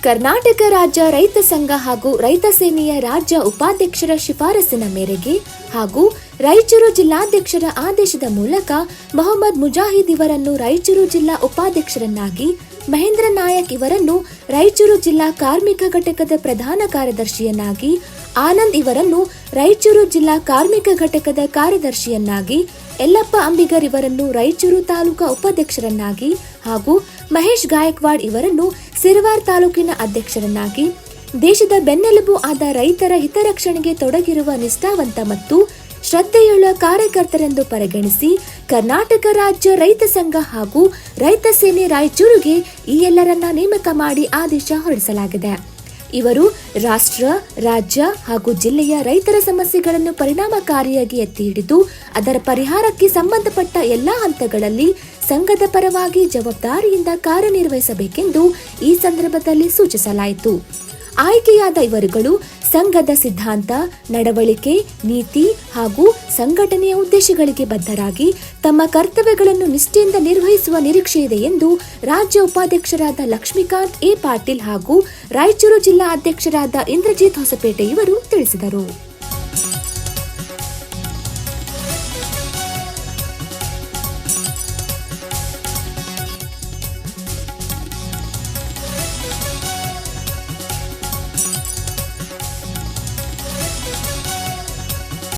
ಕರ್ನಾಟಕ ರಾಜ್ಯ ರೈತ ಸಂಘ ಹಾಗೂ ರೈತ ಸೇನೆಯ ರಾಜ್ಯ ಉಪಾಧ್ಯಕ್ಷರ ಶಿಫಾರಸಿನ ಮೇರೆಗೆ ಹಾಗೂ ರಾಯಚೂರು ಜಿಲ್ಲಾಧ್ಯಕ್ಷರ ಆದೇಶದ ಮೂಲಕ ಮೊಹಮ್ಮದ್ ಮುಜಾಹಿದ್ ಇವರನ್ನು ರಾಯಚೂರು ಜಿಲ್ಲಾ ಉಪಾಧ್ಯಕ್ಷರನ್ನಾಗಿ, ಮಹೇಂದ್ರ ನಾಯಕ್ ಇವರನ್ನು ರಾಯಚೂರು ಜಿಲ್ಲಾ ಕಾರ್ಮಿಕ ಘಟಕದ ಪ್ರಧಾನ ಕಾರ್ಯದರ್ಶಿಯನ್ನಾಗಿ, ಆನಂದ್ ಇವರನ್ನು ರಾಯಚೂರು ಜಿಲ್ಲಾ ಕಾರ್ಮಿಕ ಘಟಕದ ಕಾರ್ಯದರ್ಶಿಯನ್ನಾಗಿ, ಯಲ್ಲಪ್ಪ ಅಂಬಿಗರ್ ಇವರನ್ನು ರಾಯಚೂರು ತಾಲೂಕಾ ಉಪಾಧ್ಯಕ್ಷರನ್ನಾಗಿ ಹಾಗೂ ಮಹೇಶ್ ಗಾಯಕ್ವಾಡ್ ಇವರನ್ನು ಸಿರವಾರ್ ತಾಲೂಕಿನ ಅಧ್ಯಕ್ಷರನ್ನಾಗಿ, ದೇಶದ ಬೆನ್ನೆಲುಬು ಆದ ರೈತರ ಹಿತರಕ್ಷಣೆಗೆ ತೊಡಗಿರುವ ನಿಷ್ಠಾವಂತ ಮತ್ತು ಶ್ರದ್ಧೆಯುಳ್ಳ ಕಾರ್ಯಕರ್ತರೆಂದು ಪರಿಗಣಿಸಿ, ಕರ್ನಾಟಕ ರಾಜ್ಯ ರೈತ ಸಂಘ ಹಾಗೂ ರೈತ ಸೇನೆ ರಾಯಚೂರಿಗೆ ಈ ಎಲ್ಲರನ್ನ ನೇಮಕ ಮಾಡಿ ಆದೇಶ ಹೊರಡಿಸಲಾಗಿದೆ. ಇವರು ರಾಷ್ಟ್ರ, ರಾಜ್ಯ ಹಾಗೂ ಜಿಲ್ಲೆಯ ರೈತರ ಸಮಸ್ಯೆಗಳನ್ನು ಪರಿಣಾಮಕಾರಿಯಾಗಿ ಎತ್ತಿ ಹಿಡಿದು, ಅದರ ಪರಿಹಾರಕ್ಕೆ ಸಂಬಂಧಪಟ್ಟ ಎಲ್ಲಾ ಹಂತಗಳಲ್ಲಿ ಸಂಘದ ಪರವಾಗಿ ಜವಾಬ್ದಾರಿಯಿಂದ ಕಾರ್ಯನಿರ್ವಹಿಸಬೇಕೆಂದು ಈ ಸಂದರ್ಭದಲ್ಲಿ ಸೂಚಿಸಲಾಯಿತು. ಆಯ್ಕೆಯಾದ ಇವರುಗಳು ಸಂಘದ ಸಿದ್ಧಾಂತ, ನಡವಳಿಕೆ, ನೀತಿ ಹಾಗೂ ಸಂಘಟನೆಯ ಉದ್ದೇಶಗಳಿಗೆ ಬದ್ಧರಾಗಿ ತಮ್ಮ ಕರ್ತವ್ಯಗಳನ್ನು ನಿಷ್ಠೆಯಿಂದ ನಿರ್ವಹಿಸುವ ನಿರೀಕ್ಷೆ ಇದೆ ಎಂದು ರಾಜ್ಯ ಉಪಾಧ್ಯಕ್ಷರಾದ ಲಕ್ಷ್ಮೀಕಾಂತ್ ಎ. ಪಾಟೀಲ್ ಹಾಗೂ ರಾಯಚೂರು ಜಿಲ್ಲಾ ಅಧ್ಯಕ್ಷರಾದ ಇಂದ್ರಜಿತ್ ಹೊಸಪೇಟೆ ಇವರು ತಿಳಿಸಿದರು.